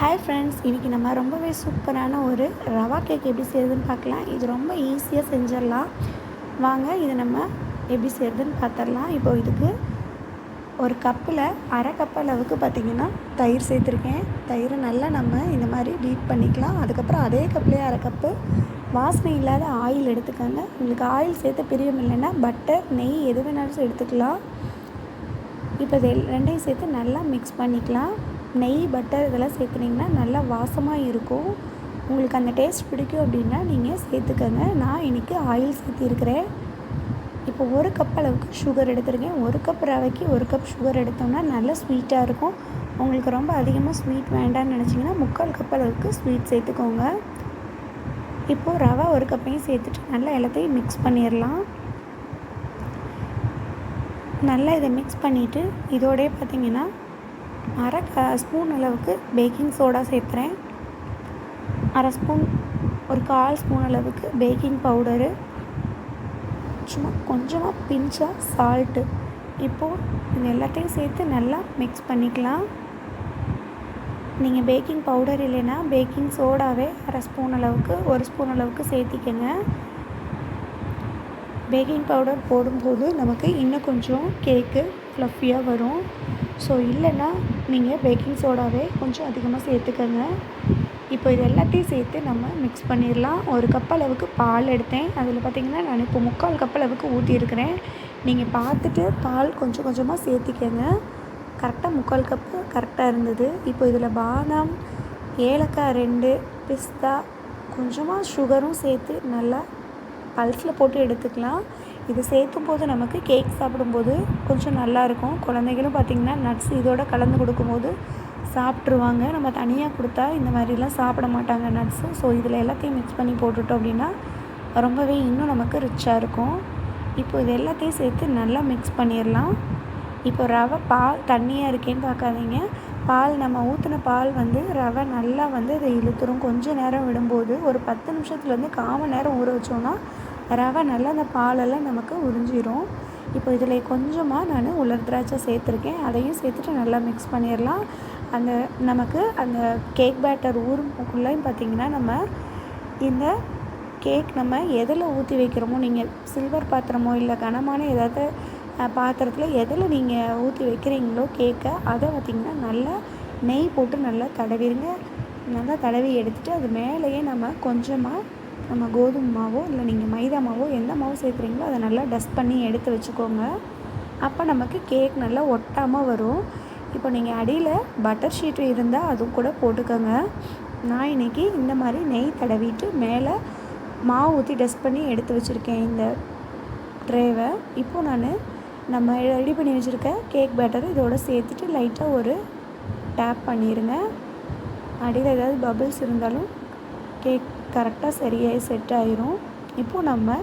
Hi friends இன்றைக்கி நம்ம ரொம்பவே சூப்பரான ஒரு ரவா கேக் எப்படி செய்யுதுன்னு பார்க்கலாம். இது ரொம்ப ஈஸியாக செஞ்சிடலாம். வாங்க இதை நம்ம எப்படி செய்யுதுன்னு பார்த்துடலாம். இப்போ இதுக்கு ஒரு கப்பில் அரை கப் அளவுக்கு பார்த்திங்கன்னா தயிர் சேர்த்துருக்கேன். தயிரை நல்லா நம்ம இந்த மாதிரி பீட் பண்ணிக்கலாம். அதுக்கப்புறம் அதே கப்லேயே அரை கப்பு வாசனை இல்லாத ஆயில் எடுத்துக்கோங்க. உங்களுக்கு ஆயில் சேர்த்து பிரியம் இல்லைன்னா பட்டர் நெய் எது வேணாலும் எடுத்துக்கலாம் இப்போ இது ரெண்டையும் சேர்த்து நல்லா மிக்ஸ் பண்ணிக்கலாம். நெய் பட்டர் இதெல்லாம் சேர்த்துனிங்கன்னா நல்லா வாசமாக இருக்கும். உங்களுக்கு அந்த டேஸ்ட் பிடிக்கும் அப்படின்னா நீங்கள் சேர்த்துக்கோங்க. நான் இன்றைக்கி ஆயில் சேர்த்திருக்கிறேன். இப்போ ஒரு கப் அளவுக்கு சுகர் எடுத்துருக்கேன். ஒரு கப் ரவைக்கு ஒரு கப் சுகர் எடுத்தோம்னா நல்லா ஸ்வீட்டாக இருக்கும். உங்களுக்கு ரொம்ப அதிகமாக ஸ்வீட் வேண்டாம்னு நினச்சிங்கன்னா முக்கால் கப் அளவுக்கு ஸ்வீட் சேர்த்துக்கோங்க. இப்போது ரவை ஒரு கப்பையும் சேர்த்துட்டு நல்லா எல்லாத்தையும் மிக்ஸ் பண்ணிடலாம் நல்லா இதை மிக்ஸ் பண்ணிவிட்டு இதோடய பார்த்திங்கன்னா அரை க ஸ்பூன் அளவுக்கு பேக்கிங் சோடா சேர்த்துறேன். அரை ஸ்பூன் ஒரு கால் ஸ்பூன் அளவுக்கு பேக்கிங் பவுடரு சும்மா கொஞ்சமாக பிஞ்சாக சால்ட்டு இப்போது இது எல்லாத்தையும் சேர்த்து நல்லா மிக்ஸ் பண்ணிக்கலாம். நீங்கள் பேக்கிங் பவுடர் இல்லைன்னா பேக்கிங் சோடாவே அரை ஸ்பூன் அளவுக்கு ஒரு ஸ்பூன் அளவுக்கு சேர்த்திக்கங்க. பேக்கிங் பவுடர் போடும்போது நமக்கு இன்னும் கொஞ்சம் கேக்கு ஃப்ளஃபியாக வரும். ஸோ இல்லைன்னா நீங்கள் பேக்கிங் சோடாவே கொஞ்சம் அதிகமாக சேர்த்துக்கோங்க. இப்போ இது எல்லாத்தையும் சேர்த்து நம்ம மிக்ஸ் பண்ணிடலாம். ஒரு கப் அளவுக்கு பால் எடுத்தேன். அதில் பார்த்திங்கன்னா நான் இப்போ முக்கால் கப் அளவுக்கு ஊற்றியிருக்கிறேன் நீங்கள் பார்த்துட்டு பால் கொஞ்சம் கொஞ்சமாக சேர்த்திக்கங்க. கரெக்டாக முக்கால் கப்பு கரெக்டாக இருந்தது. இப்போ இதில் பாதாம் ஏலக்காய் ரெண்டு பிஸ்தா கொஞ்சமாக சுகரும் சேர்த்து நல்லா பல்ஸில் போட்டு எடுத்துக்கலாம். இது சேர்த்தும் போது நமக்கு கேக் சாப்பிடும்போது கொஞ்சம் நல்லாயிருக்கும். குழந்தைகளும் பார்த்திங்கன்னா நட்ஸ் இதோட கலந்து கொடுக்கும்போது சாப்பிட்ருவாங்க நம்ம தனியாக கொடுத்தா இந்த மாதிரிலாம் சாப்பிட மாட்டாங்க நட்ஸு ஸோ இதில் எல்லாத்தையும் மிக்ஸ் பண்ணி போட்டுட்டோம் அப்படின்னா ரொம்பவே இன்னும் நமக்கு ரிச்சாக இருக்கும். இப்போ இது எல்லாத்தையும் சேர்த்து நல்லா மிக்ஸ் பண்ணிடலாம். இப்போ ரவை பால் தண்ணியாக இருக்கேன்னு பார்க்காதீங்க. பால் நம்ம ஊற்றின பால் வந்து ரவை நல்லா வந்து இதை இழுத்துரும். கொஞ்சம் நேரம் விடும்போது ஒரு பத்து நிமிஷத்துலேருந்து காமன் நேரம் ஊற வச்சோன்னா ரவை நல்லா அந்த பாலெல்லாம் நமக்கு உறிஞ்சிரும். இப்போ இதில் கொஞ்சமாக நான் உலர் திராட்சை சேர்த்துருக்கேன். அதையும் சேர்த்துட்டு நல்லா மிக்ஸ் பண்ணிடலாம் அந்த நமக்கு அந்த கேக் பேட்டர் ஊருக்குள்ளேயும் பார்த்திங்கன்னா நம்ம இந்த கேக் நம்ம எதில் ஊற்றி வைக்கிறோமோ நீங்கள் சில்வர் பாத்திரமோ இல்லை கனமான ஏதாவது பாத்திரத்தில் எதில் நீங்கள் ஊற்றி வைக்கிறீங்களோ கேக்கை அதை பார்த்திங்கன்னா நல்லா நெய் போட்டு நல்லா தடவிடுங்க நல்லா தடவி எடுத்துகிட்டு அது மேலேயே நம்ம கொஞ்சமாக நம்ம கோதுமை மாவோ இல்லை நீங்கள் மைதா மாவோ எந்த மாவு சேர்க்குறீங்களோ அதை நல்லா டஸ்ட் பண்ணி எடுத்து வச்சுக்கோங்க. அப்போ நமக்கு கேக் நல்லா ஒட்டாமல் வரும். இப்போ நீங்கள் அடியில் பட்டர் ஷீட்டு இருந்தால் அதுவும் கூட போட்டுக்கோங்க. நான் இன்றைக்கி இந்த மாதிரி நெய் தடவிட்டு மேலே மாவு ஊற்றி டஸ்ட் பண்ணி எடுத்து வச்சுருக்கேன் இந்த ட்ரேவை இப்போது நான் நம்ம ரெடி பண்ணி வச்சுருக்க கேக் பேட்டரை இதோடு சேர்த்துட்டு லைட்டாக ஒரு டேப் பண்ணிடுங்க அடியில் ஏதாவது பபிள்ஸ் இருந்தாலும் கேக் கரெக்டாக சரியாகி செட் ஆயிரும். இப்போது நம்ம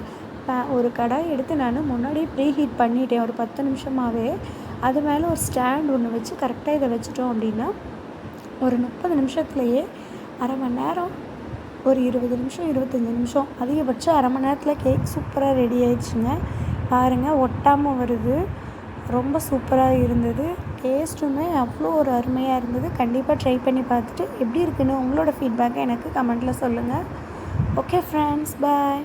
ஒரு கடாய் எடுத்து நான் முன்னாடியே ப்ரீ ஹீட் பண்ணிட்டேன் ஒரு பத்து நிமிஷமாகவே அது மேலே ஒரு ஸ்டாண்ட் ஒன்று வச்சு கரெக்டாக இதை வச்சுட்டோம் அப்படின்னா ஒரு முப்பது நிமிஷத்துலையே அரை மணி நேரம் ஒரு இருபது நிமிஷம் இருபத்தஞ்சி நிமிஷம் அதிகபட்சம் அரை மணி நேரத்தில் கேக் சூப்பராக ரெடி ஆயிடுச்சுங்க. பாருங்கள் ஒட்டாமல் வருது. ரொம்ப சூப்பராக இருந்தது. டேஸ்ட்டுமே அவ்வளோ ஒரு அருமையாக இருந்தது. கண்டிப்பாக ட்ரை பண்ணி பார்த்துட்டு எப்படி இருக்குன்னு உங்களோட ஃபீட்பேக்கை எனக்கு கமெண்ட்டில் சொல்லுங்கள் ஓகே ஃப்ரெண்ட்ஸ் பாய்